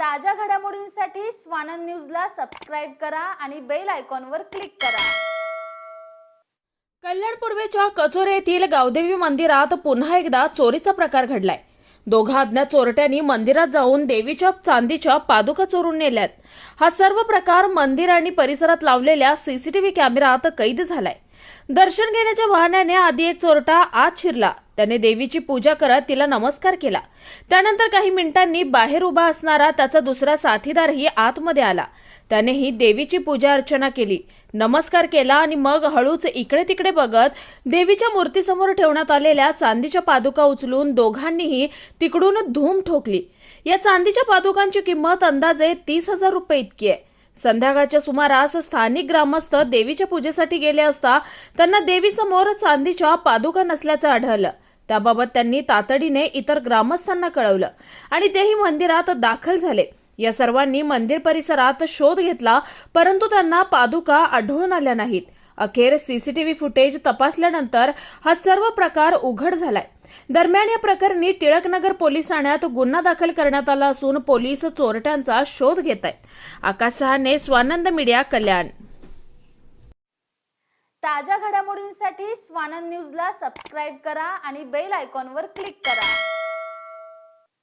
ताज्या घडामोडींसाठी स्वानंद न्यूजला सबस्क्राईब करा आणि बेल आयकॉनवर क्लिक करा. कल्याण पूर्वेच्या कचोरे येथील गावदेवी मंदिरात पुन्हा एकदा चोरीचा प्रकार घडलाय. दोघा अज्ञात चोरट्यांनी मंदिरात जाऊन देवीच्या चांदीच्या पादुका चोरून नेल्यात. हा सर्व प्रकार मंदिर आणि परिसरात लावलेल्या सीसीटीव्ही कॅमेरात कैद झालाय. दर्शन घेण्याच्या वाहनाने आधी एक चोरटा आत शिरला. त्याने देवीची पूजा करत तिला नमस्कार केला. त्यानंतर काही मिनिटांनी बाहेर उभा असणारा त्याचा दुसरा साथीदारही आतमध्ये आला. त्यानेही देवीची पूजा अर्चना केली. नमस्कार केला आणि मग हळूच इकडे तिकडे बघत देवीच्या मूर्तीसमोर ठेवण्यात आलेल्या चांदीच्या पादुका उचलून दोघांनीही तिकडून धूम ठोकली. या चांदीच्या पादुकांची किंमत अंदाजे तीस हजार रुपये इतकी आहे. संध्याकाळच्या सुमारास स्थानिक ग्रामस्थ देवीच्या पूजेसाठी गेले असता त्यांना देवीसमोर चांदीच्या पादुका नसल्याचं आढळलं. त्याबाबत त्यांनी तातडीने इतर ग्रामस्थांना कळवलं आणि तेही मंदिरात दाखल झाले. या सर्वांनी मंदिर परिसरात शोध घेतला परंतु त्यांना पादुका आढळून आल्या नाहीत. अखेर सीसीटीव्ही फुटेज तपासल्यानंतर हा सर्व प्रकार उघड झालाय. दरम्यान या प्रकरणी टिळकनगर पोलीस ठाण्यात गुन्हा दाखल करण्यात आला असून पोलीस चोरट्यांचा शोध घेत आहेत. आकाश सहाने स्वानंद मीडिया कल्याण. ताज्या घडामोडींसाठी स्वानंद न्यूजला सबस्क्राईब करा आणि बेल आयकॉनवर क्लिक करा.